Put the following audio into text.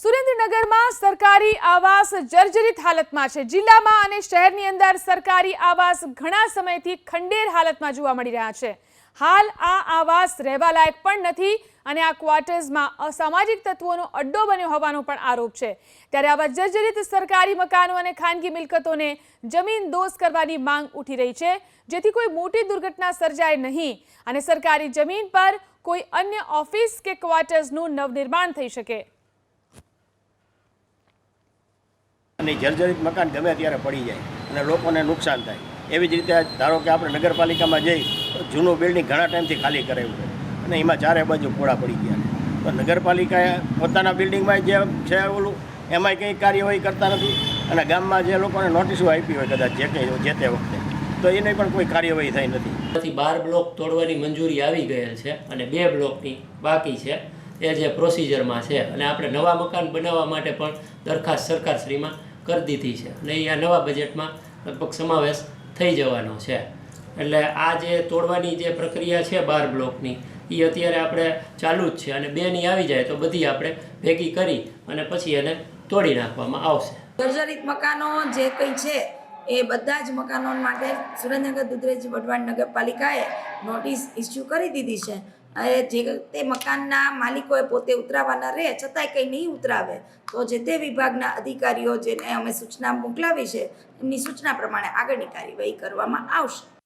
સુરેન્દ્રનગરમાં સરકારી આવાસ જર્જરિત હાલતમાં છે. જિલ્લામાં અને શહેરની અંદર સરકારી આવાસ ઘણા સમયથી ખંડેર હાલતમાં જોવા મળી રહ્યા છે. હાલ આ આવાસ રહેવા લાયક પણ નથી અને આ ક્વાર્ટર્સમાં અસામાજિક તત્વોનો અડ્ડો બન્યો હોવાનો પણ આરોપ છે. ત્યારે આવા જર્જરિત સરકારી મકાનો અને ખાનગી મિલકતોને જમીન દોષ કરવાની માંગ ઉઠી રહી છે. જેથી કોઈ મોટી દુર્ઘટના સર્જાય નહીં અને સરકારી જમીન પર કોઈ અન્ય ઓફિસ કે ક્વાર્ટર્સનું નવનિર્માણ થઈ શકે. અને જર્જરિત મકાન ગમે ત્યારે પડી જાય અને લોકોને નુકસાન થાય. એવી જ રીતે ધારો કે આપણે નગરપાલિકામાં જઈ જૂનું બિલ્ડિંગ ઘણા ટાઈમથી ખાલી કરાવ્યું છે અને એમાં ચારે બાજુ પોળા પડી ગયા તો નગરપાલિકાએ પોતાના બિલ્ડિંગમાં જે છે ઓલું, એમાંય કંઈ કાર્યવાહી કરતા નથી અને ગામમાં જે લોકોને નોટિસો આપી હોય કદાચ જે કંઈ જે તે વખતે, તો એની પણ કોઈ કાર્યવાહી થઈ નથી. બાર બ્લોક તોડવાની મંજૂરી આવી ગયેલ છે અને બે બ્લોકની બાકી છે. એ જે પ્રોસિજરમાં છે અને આપણે નવા મકાન બનાવવા માટે પણ દરખાસ્ત સરકારશ્રીમાં કરી દીધી છે. અને આ નવા બજેટમાં લગભગ સમાવેશ થઈ જવાનો છે. એટલે આ જે તોડવાની જે પ્રક્રિયા છે બાર બ્લોકની એ અત્યારે આપણે ચાલુ જ છે. અને બેની આવી જાય તો બધી આપણે ભેગી કરી અને પછી એને તોડી નાખવામાં આવશે. જર્જરિત મકાનો જે કંઈ છે, એ બધા જ મકાનો માટે સુરેન્દ્રનગર, દુધરેજ, વઢવાણ નગરપાલિકાએ નોટિસ ઇસ્યુ કરી દીધી છે. જે તે મકાનના માલિકોએ પોતે ઉતરાવવાના રહે, છતાંય કંઈ નહીં ઉતરાવે. તો જે તે વિભાગના અધિકારીઓ જેને અમે સૂચના મોકલાવી છે, એમની સૂચના પ્રમાણે આગળની કાર્યવાહી કરવામાં આવશે.